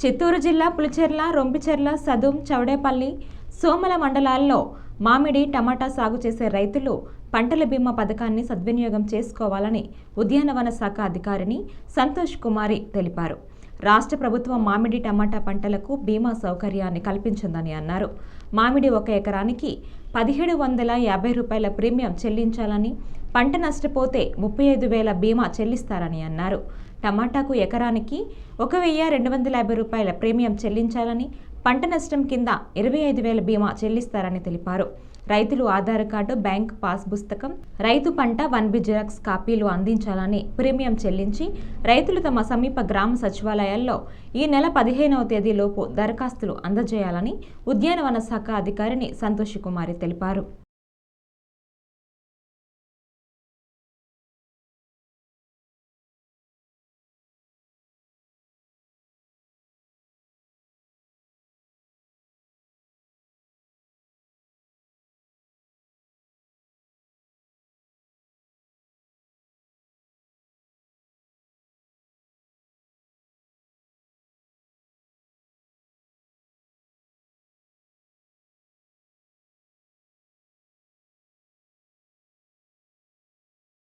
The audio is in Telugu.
చిత్తూరు జిల్లా పులిచెర్ల రొంపిచెర్ల సదుం చౌడేపల్లి సోమల మండలాల్లో మామిడి టమాటా సాగు చేసే రైతులు పంటల బీమా పథకాన్ని సద్వినియోగం చేసుకోవాలని ఉద్యానవన శాఖ అధికారిని సంతోష్ కుమారి తెలిపారు. రాష్ట్ర ప్రభుత్వం మామిడి టమాటా పంటలకు బీమా సౌకర్యాన్ని కల్పించిందని అన్నారు. మామిడి ఒక ఎకరానికి పదిహేడు వందల యాభై రూపాయల ప్రీమియం చెల్లించాలని పంట నష్టపోతే ముప్పై ఐదు వేల బీమా చెల్లిస్తారని అన్నారు. టమాటాకు ఎకరానికి ఒక వెయ్యి రెండు వందల యాభై రూపాయల ప్రీమియం చెల్లించాలని పంట నష్టం కింద ఇరవై ఐదు వేల బీమా చెల్లిస్తారని తెలిపారు. రైతులు ఆధార్ కార్డు బ్యాంక్ పాస్ పుస్తకం రైతు పంట వన్ బి జిరాక్స్ కాపీలు అందించాలని ప్రీమియం చెల్లించి రైతులు తమ సమీప గ్రామ సచివాలయాల్లో ఈ నెల పదిహేనవ తేదీలోపు దరఖాస్తులు అందజేయాలని ఉద్యానవన శాఖ అధికారిని సంతోష్ కుమారి తెలిపారు.